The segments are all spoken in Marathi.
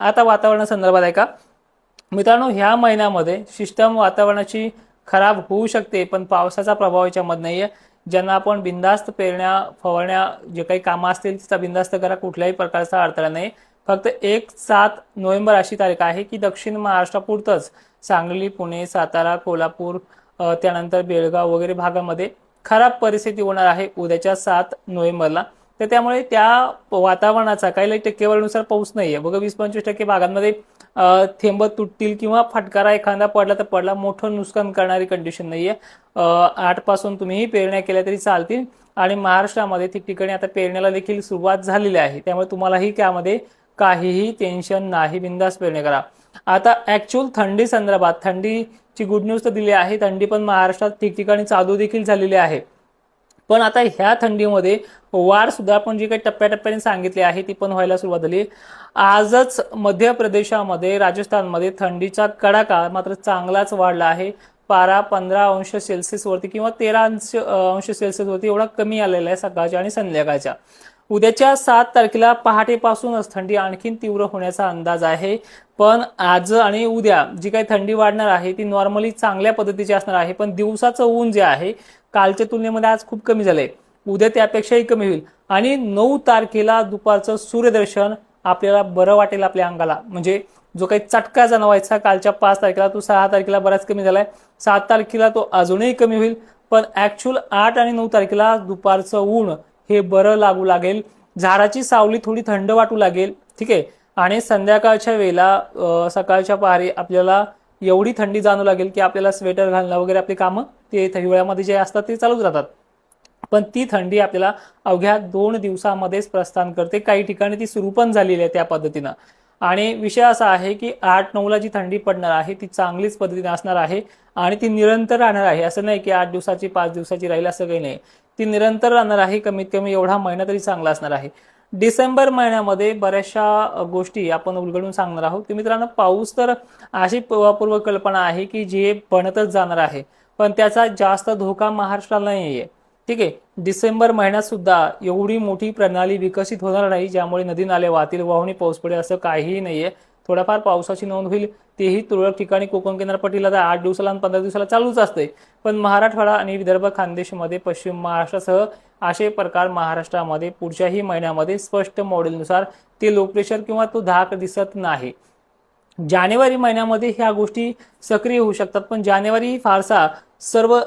आता वातावरणासंदर्भात आहे का? मित्रांनो ह्या महिन्यामध्ये सिस्टम वातावरणाची खराब होऊ शकते पण पावसाचा प्रभाव याच्यामध्ये नाही आहे ज्यांना आपण बिंदास्त पेरण्या फवारण्या जे काही कामं असतील तिचा बिंदास्त करा कुठल्याही प्रकारचा अडथळा नाही. फक्त एक सात नोव्हेंबर अशी तारीख आहे की दक्षिण महाराष्ट्रापुरतंच सांगली पुणे सातारा कोल्हापूर त्यानंतर बेळगाव वगैरे भागामध्ये खराब परिस्थिती होणार आहे उद्याच्या सात नोव्हेंबरला. तर त्यामुळे त्या वातावरणाचा काही टक्केवारीनुसार पाऊस नाही आहे बघा वीस पंचवीस टक्के भागांमध्ये थेंब तुटतील किंवा फटकारा एखादा पडला तर पडला. मोठं नुकसान करणारी कंडिशन नाही आहे आठपासून तुम्हीही पेरण्या केल्या तरी चालतील. आणि महाराष्ट्रामध्ये ठिकठिकाणी आता पेरण्याला देखील सुरुवात झालेली आहे. त्यामुळे तुम्हालाही त्यामध्ये काहीही टेन्शन नाही. बिंदास पेरणी करा. आता ऍक्च्युअल थंडी संदर्भात थंडीची गुड न्यूज तर दिली आहे. थंडी पण महाराष्ट्रात ठिकठिकाणी चालू देखील झालेली आहे. पण आता ह्या थंडीमध्ये वाढ सुद्धा आपण जी काही टप्प्याटप्प्याने सांगितली आहे ती पण व्हायला सुरुवात झाली. आजच मध्य प्रदेशामध्ये राजस्थानमध्ये थंडीचा कडाका मात्र चांगलाच वाढला आहे. पारा पंधरा अंश सेल्सिअस वरती किंवा तेरा अंश अंश सेल्सिअस वरती एवढा कमी आलेला आहे सकाळच्या आणि संध्याकाळच्या. उद्याच्या सात तारखेला पहाटेपासूनच थंडी आणखीन तीव्र होण्याचा अंदाज आहे. पण आज आणि उद्या जी काही थंडी वाढणार आहे ती नॉर्मली चांगल्या पद्धतीची असणार आहे. पण दिवसाचं ऊन जे आहे कालच्या तुलनेमध्ये आज खूप कमी झालंय. उद्या त्यापेक्षाही कमी होईल. आणि नऊ तारखेला दुपारचं सूर्यदर्शन आपल्याला बरं वाटेल आपल्या अंगाला. म्हणजे जो काही चटका जाणवायचा कालच्या पाच तारखेला तो सहा तारखेला बराच कमी झालाय. सात तारखेला तो अजूनही कमी होईल. पण ऍक्च्युअल आठ आणि नऊ तारखेला दुपारचं ऊन हे बरं लागू लागेल. झाडाची सावली थोडी थंड वाटू लागेल. ठीक आहे? आणि संध्याकाळच्या वेळेला सकाळच्या पहारी आपल्याला एवढी थंडी जाणू लागेल की आपल्याला स्वेटर घालणं वगैरे आपली कामं ते हिवाळ्यामध्ये जे असतात ते चालूच राहतात. पण ती थंडी आपल्याला अवघ्या दोन दिवसामध्येच प्रस्थान करते. काही ठिकाणी ती सुरू पण झालेली आहे त्या पद्धतीनं. आणि विषय असा आहे की आठ नऊला जी थंडी पडणार आहे ती चांगलीच पद्धतीने असणार आहे आणि ती निरंतर राहणार आहे. असं नाही की आठ दिवसाची पाच दिवसाची राहील असं काही नाही. ती निरंतर राहणार आहे कमीत कमी एवढा महिना तरी चांगला असणार आहे. डिसेंबर महिन्यामध्ये बऱ्याचशा गोष्टी आपण उलगडून सांगणार आहोत. की मित्रांनो पाऊस तर अशी पूर्व कल्पना आहे की जे बनतच जाणार आहे. पण त्याचा जास्त धोका महाराष्ट्राला नाही आहे ठीक आहे? डिसेंबर महिन्यात सुद्धा एवढी मोठी प्रणाली विकसित होणार नाही ज्यामुळे नदी नाले वाहतील वाहुनी पाऊस पडेल असं काहीही नाहीये. थोड्याफार पावसाची नोंद होईल. तेही तुरळक ठिकाणी कोकण किनारपट्टीला तर आठ दिवसाला आणि पंधरा दिवसाला चालूच असते पण मराठवाडा आणि विदर्भ खानदेशमध्ये पश्चिम महाराष्ट्रासह असे प्रकार महाराष्ट्रामध्ये पुढच्याही महिन्यामध्ये स्पष्ट मॉडेलनुसार ते लो प्रेशर किंवा तो धाक दिसत नाही. जानेवारी महिन्यामध्ये ह्या गोष्टी सक्रिय होऊ शकतात. पण जानेवारी फारसा सर्व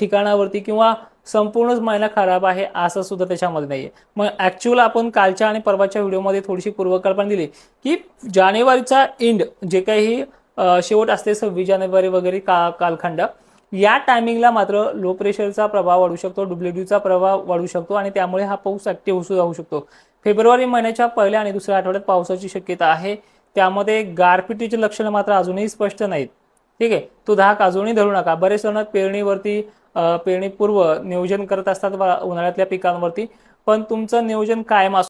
ठिकाणावरती किंवा संपूर्णच महिना खराब आहे असं सुद्धा त्याच्यामध्ये नाहीये. मग ऍक्च्युअल आपण कालच्या आणि परवाच्या व्हिडिओमध्ये थोडीशी पूर्वकल्पना दिली की जानेवारीचा एंड जे काही शेवट असते सव्वीस जानेवारी वगैरे का कालखंड या टायमिंगला मात्र लो प्रेशरचा प्रभाव वाढू शकतो डब्ल्यूडीचा प्रभाव वाढू शकतो आणि त्यामुळे हा पाऊस ऍक्टिव्ह सुद्धा होऊ शकतो. फेब्रुवारी महिन्याच्या पहिल्या आणि दुसऱ्या आठवड्यात पावसाची शक्यता आहे. त्यामध्ये गारपिटीचे लक्षणं मात्र अजूनही स्पष्ट नाहीत. ठीक आहे? तो धाक अजूनही धरू नका. बरेच जण पेरणीवरती पेरणीपूर्व नियोजन करत असतात वा- उन्हाळ्यातल्या पिकांवरती. पण तुमचं नियोजन कायम असतं?